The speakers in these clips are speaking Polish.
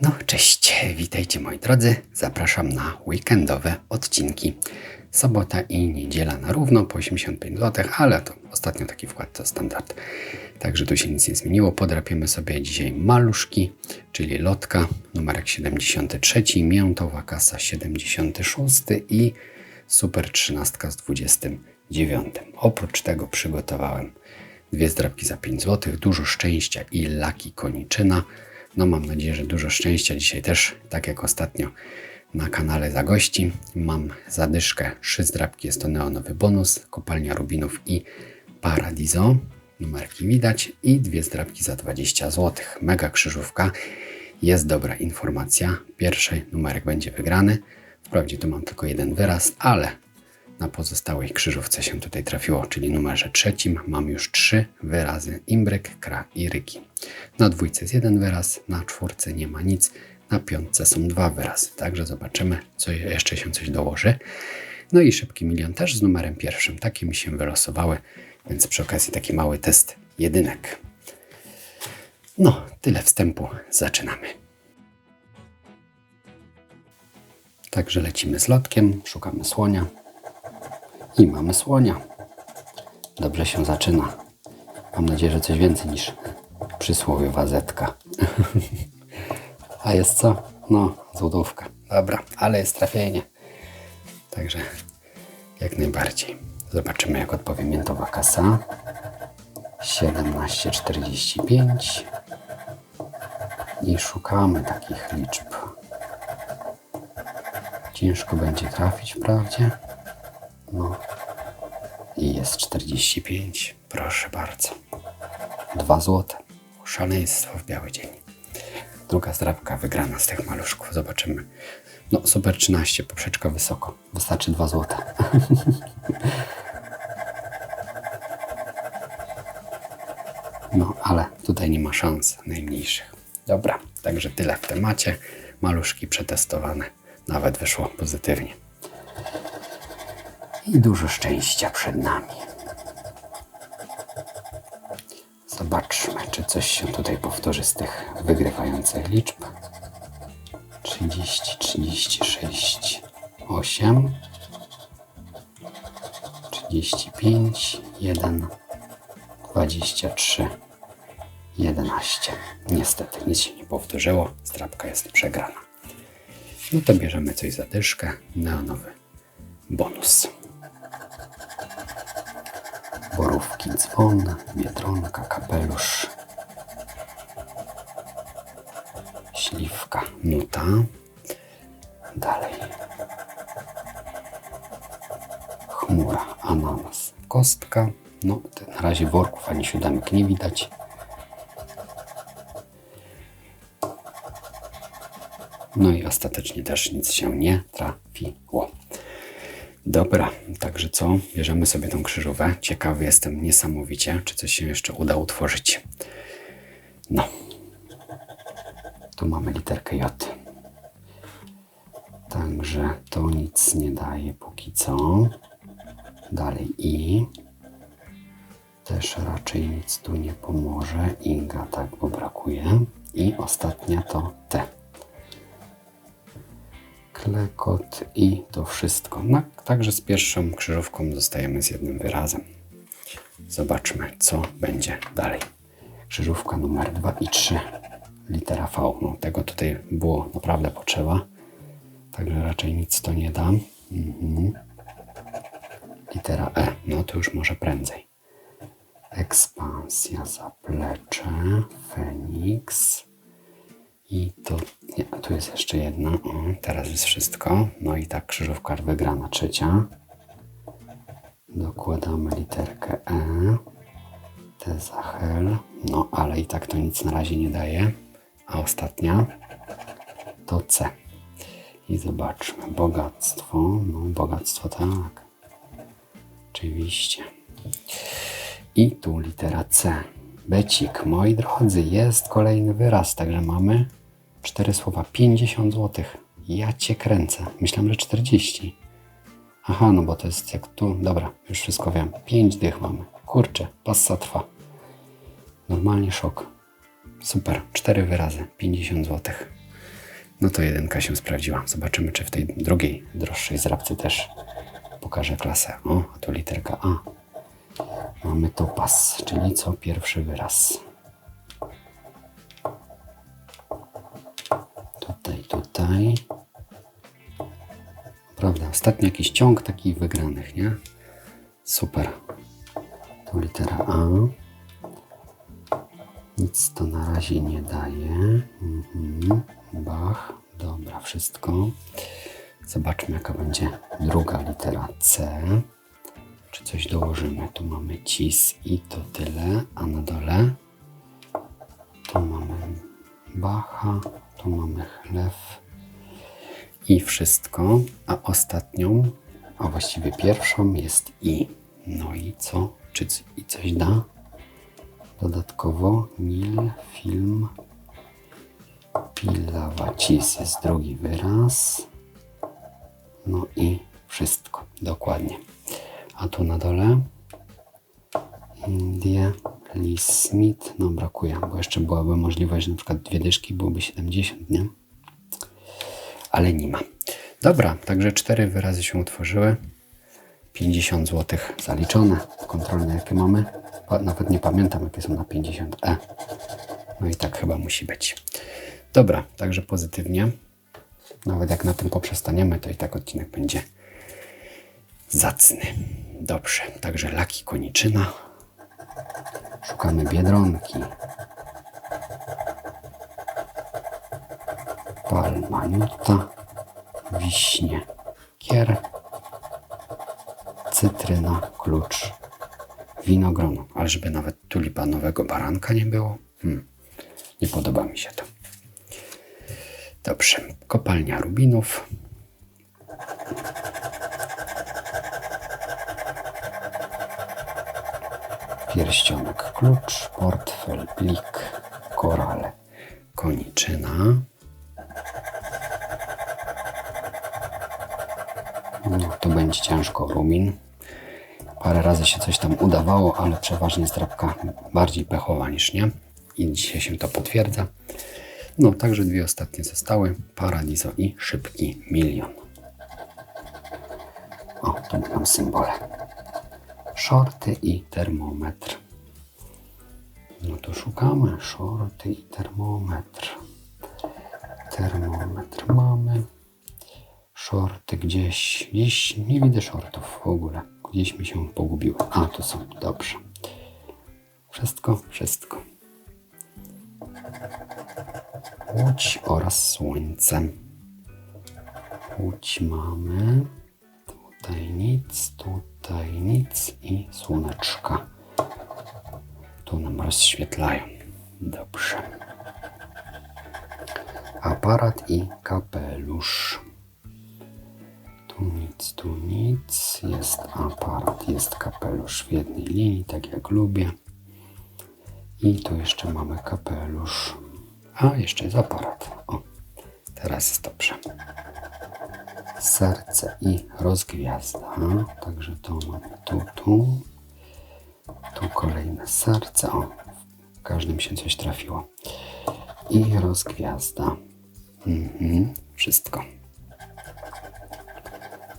No, cześć, witajcie moi drodzy. Zapraszam na weekendowe odcinki. Sobota i niedziela na równo po 85 zł, ale to ostatnio taki wkład to standard. Także tu się nic nie zmieniło. Podrapiemy sobie dzisiaj maluszki, czyli lotka, numerek 73, miętowa kasa 76 i super 13 z 29. Oprócz tego przygotowałem dwie zdrabki za 5 zł, dużo szczęścia i laki koniczyna. No mam nadzieję, że dużo szczęścia dzisiaj też, tak jak ostatnio na kanale za gości. Mam zadyszkę, trzy zdrabki, jest to neonowy bonus, kopalnia rubinów i paradiso. Numerki widać i dwie zdrabki za 20 zł. Mega krzyżówka. Jest dobra informacja. Pierwszy numerek będzie wygrany. Wprawdzie tu mam tylko jeden wyraz, ale na pozostałej krzyżówce się tutaj trafiło, czyli numerze trzecim mam już trzy wyrazy imbryk, kra i ryki. Na dwójce jest jeden wyraz, na czwórce nie ma nic, na piątce są dwa wyrazy. Także zobaczymy, co jeszcze się coś dołoży. No i szybki milion też z numerem pierwszym. Takie mi się wylosowały, więc przy okazji taki mały test jedynek. No, tyle wstępu. Zaczynamy. Także lecimy z lotkiem, szukamy słonia. I mamy słonia. Dobrze się zaczyna. Mam nadzieję, że coś więcej niż przysłowiowa zetka. A jest co? No, złotówka. Dobra, ale jest trafienie. Także jak najbardziej. Zobaczymy, jak odpowie miętowa kasa. 17,45 i szukamy takich liczb. Ciężko będzie trafić wprawdzie. No i jest 45. Proszę bardzo. Dwa złote. Szaleństwo w biały dzień. Druga zdrabka wygrana z tych maluszków. Zobaczymy. No, super 13, poprzeczka wysoko. Wystarczy 2 złote. No, ale tutaj nie ma szans najmniejszych. Dobra, także tyle w temacie. Maluszki przetestowane. Nawet wyszło pozytywnie. I dużo szczęścia przed nami. Zobaczmy, czy coś się tutaj powtórzy z tych wygrywających liczb. 30, 36, 8, 35, 1, 23, 11. Niestety nic się nie powtórzyło, strapka jest przegrana. No to bierzemy coś za dyszkę, neonowy bonus. Borówki, dzwon, biedronka, kapelusz, śliwka, nuta. Dalej. Chmura, ananas, kostka. No, na razie worków ani siódemek nie widać. No i ostatecznie też nic się nie trafiło. Dobra, także co? Bierzemy sobie tą krzyżówę. Ciekawy jestem niesamowicie, czy coś się jeszcze uda utworzyć. No. Tu mamy literkę J. Także to nic nie daje póki co. Dalej I. Też raczej nic tu nie pomoże. Inga tak, bo brakuje. I ostatnia to T klekot i to wszystko. No, także z pierwszą krzyżówką zostajemy z jednym wyrazem. Zobaczmy, co będzie dalej. Krzyżówka numer 2 i 3. Litera V. No, tego tutaj było naprawdę potrzeba. Także raczej nic to nie dam. Mhm. Litera E. No to już może prędzej. Ekspansja, zaplecze, Feniks. I to, nie, tu jest jeszcze jedna. O, teraz jest wszystko. No i tak krzyżówka wygrana trzecia. Dokładamy literkę E. T za hel. No, ale i tak to nic na razie nie daje. A ostatnia to C. I zobaczmy. Bogactwo. No, bogactwo tak. Oczywiście. I tu litera C. Becik, moi drodzy, jest kolejny wyraz, także mamy Cztery słowa, 50 zł. Ja cię kręcę. Myślałem, że 40. Aha, no bo to jest jak tu. Dobra, już wszystko wiem. 5 dych mamy. Kurczę, passa trwa. Normalnie szok. Super, cztery wyrazy, 50 zł. No to jedynka się sprawdziła. Zobaczymy, czy w tej drugiej, droższej zrabce też pokaże klasę. O, a tu literka A. Mamy topas, czyli co pierwszy wyraz. Tutaj. Prawda, ostatni jakiś ciąg takich wygranych, nie? Super. Tu litera A. Nic to na razie nie daje. Mhm. Bach. Dobra, wszystko. Zobaczmy, jaka będzie druga litera C. Czy coś dołożymy? Tu mamy cis i to tyle, a na dole tu mamy Bacha, tu mamy chlew i wszystko, a ostatnią, a właściwie pierwszą jest i. No i co? Czy i coś da? Dodatkowo nil, film, pilawacis jest drugi wyraz. No i wszystko, dokładnie. A tu na dole Indie, Lee Smith, no brakuje, bo jeszcze byłaby możliwość, że na przykład dwie dyszki byłoby 70, nie? Ale nie ma. Dobra, także cztery wyrazy się utworzyły. 50 zł zaliczone. Kontrolne jakie mamy. Nawet nie pamiętam jakie są na 50e. No i tak chyba musi być. Dobra, także pozytywnie. Nawet jak na tym poprzestaniemy, to i tak odcinek będzie zacny. Dobrze, także laki koniczyna. Szukamy biedronki. Palma juta, wiśnie, kier, cytryna, klucz, winogrono. Ale żeby nawet tulipanowego baranka nie było? Hmm, nie podoba mi się to. Dobrze, kopalnia rubinów. Pierścionek, klucz, portfel, plik, korale, koniczyna. To będzie ciężko, rumin. Parę razy się coś tam udawało, ale przeważnie jest drapka bardziej pechowa niż nie. I dzisiaj się to potwierdza. No, także dwie ostatnie zostały. Paradiso i szybki milion. O, tu mam symbole. Shorty i termometr. No to szukamy. Shorty i termometr. Termometr mamy. Shorty gdzieś. Gdzieś nie widzę shortów w ogóle. Gdzieś mi się pogubiły. A, tu są. Dobrze. Wszystko, wszystko. Łódź oraz słońce. Łódź mamy. Tutaj nic, tutaj nic i słoneczka. Tu nam rozświetlają. Dobrze. Aparat i kapelusz. Nic, tu nic. Jest aparat, jest kapelusz w jednej linii, tak jak lubię. I tu jeszcze mamy kapelusz. A, jeszcze jest aparat. O, teraz jest dobrze. Serce i rozgwiazda. Także to mamy tu, tu. Tu kolejne serce. O, w każdym się coś trafiło. I rozgwiazda. Mhm, wszystko.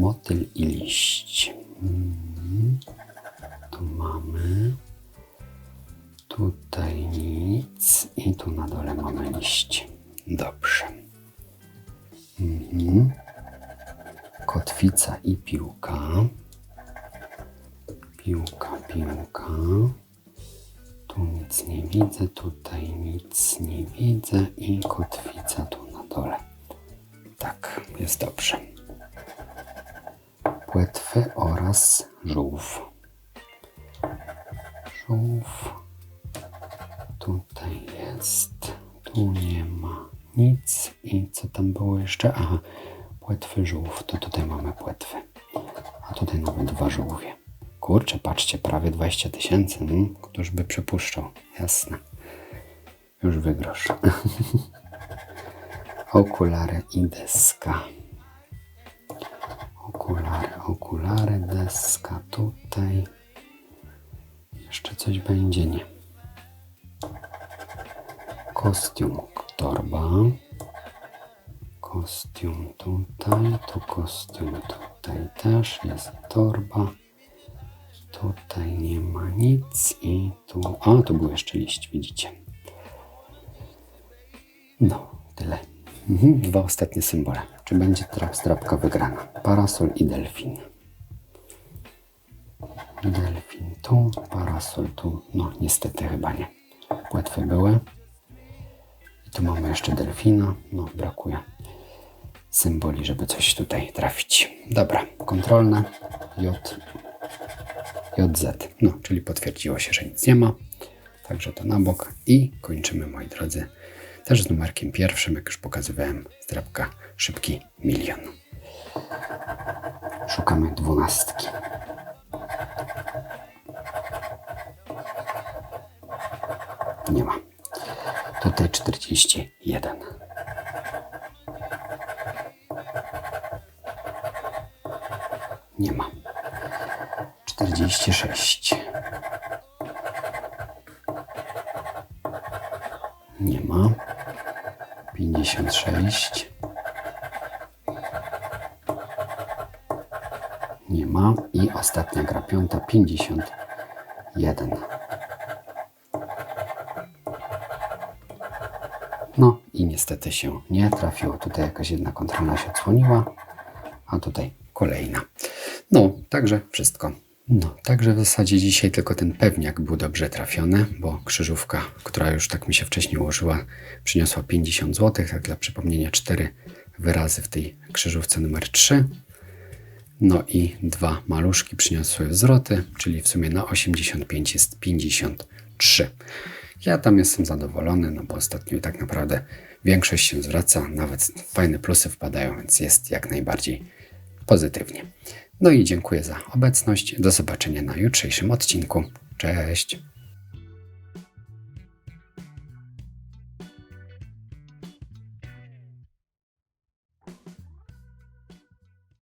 Motyl i liść. Mhm. Tu mamy. Tutaj nic. I tu na dole mamy liść. Dobrze. Mhm. Kotwica i piłka. Piłka, piłka. Tu nic nie widzę, tutaj nic nie widzę i kotwica tu na dole. Tak, jest dobrze. Płetwy oraz żółw. Żółw. Tutaj jest. Tu nie ma nic. I co tam było jeszcze? Aha, płetwy żółw. To tutaj mamy płetwy. A tutaj nawet dwa żółwie. Kurczę, patrzcie, prawie 20 tysięcy. Hmm, któż by przypuszczał? Jasne. Już wygrosz. Okulary i deska. Okulary, okulary, deska tutaj. Jeszcze coś będzie? Nie. Kostium, torba. kostium tutaj, tu kostium tutaj też, jest torba. Tutaj nie ma nic i tu... A, tu był jeszcze liść, widzicie. No, tyle. Mhm, dwa ostatnie symbole. Czy będzie trap, strapka wygrana? Parasol i delfin. Tu, parasol tu. No, niestety chyba nie. Płetwy były. I tu mamy jeszcze delfina. No, brakuje symboli, żeby coś tutaj trafić. Dobra, kontrolne. J, JZ. No, czyli potwierdziło się, że nic nie ma. Także to na bok. I kończymy, moi drodzy, też z numerkiem pierwszym, jak już pokazywałem, zdrabka szybki milion. Szukamy dwunastki. T41. Nie ma. 46. Nie ma. 56. Nie ma. I ostatnia gra piąta, 51. i niestety się nie trafiło. Tutaj jakaś jedna kontrolna się odsłoniła, a tutaj kolejna. No, także wszystko. No, także w zasadzie dzisiaj tylko ten pewniak był dobrze trafiony, bo krzyżówka, która już tak mi się wcześniej ułożyła, przyniosła 50 zł. Tak dla przypomnienia, cztery wyrazy w tej krzyżówce numer 3. No i dwa maluszki przyniosły zwroty, czyli w sumie na 85 jest 53. Ja tam jestem zadowolony, no bo ostatnio tak naprawdę większość się zwraca, nawet fajne plusy wpadają, więc jest jak najbardziej pozytywnie. No i dziękuję za obecność. Do zobaczenia na jutrzejszym odcinku. Cześć!